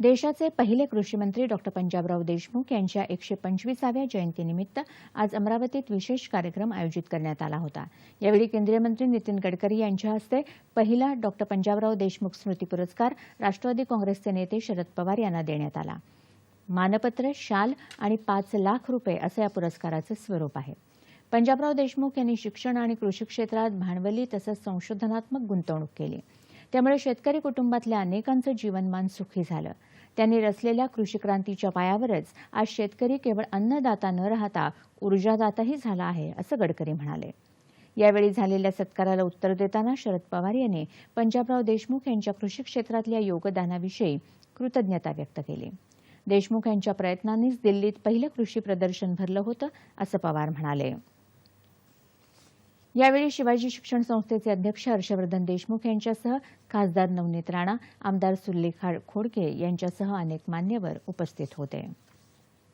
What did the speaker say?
देशाचे पहिले कृषीमंत्री डॉ. डॉक्टर पंजाबराव देशमुख यांच्या एकशे पंचवीसाव्या जयंतीनिमित्त आज अमरावतीत विशेष कार्यक्रम आयोजित करण्यात आला होता. यावेळी केंद्रीय मंत्री नितीन गडकरी यांच्या हस्ते पहिला डॉक्टर पंजाबराव देशमुख स्मृती पुरस्कार राष्ट्रवादी काँग्रेसचे नेते शरद पवार यांना देण्यात आला. मानपत्र शाल आणि पाच लाख रुपये असं या पुरस्काराचं स्वरूप आहे. पंजाबराव देशमुख यांनी शिक्षण आणि कृषी क्षेत्रात भांडवली तसंच संशोधनात्मक गुंतवणूक केली. त्यामुळे शेतकरी कुटुंबातल्या अनेकांचं जीवनमान सुखी झालं. त्यांनी रचलेल्या कृषी क्रांतीच्या पायावरच आज शेतकरी केवळ अन्नदाता न राहता ऊर्जादाताही झाला आहे असं गडकरी म्हणाले. यावेळी झालेल्या सत्काराला उत्तर देताना शरद पवार यांनी पंजाबराव देशमुख यांच्या कृषी क्षेत्रातल्या योगदानाविषयी कृतज्ञता व्यक्त केली. देशमुख यांच्या प्रयत्नांनीच दिल्लीत पहिलं कृषी प्रदर्शन भरलं होतं असं पवार म्हणाले. यावेळी शिवाजी शिक्षण संस्थेचे अध्यक्ष हर्षवर्धन देशमुख यांच्यासह खासदार नवनीत राणा आमदार सुल्लेखा खोडके यांच्यासह अनेक मान्यवर उपस्थित होते.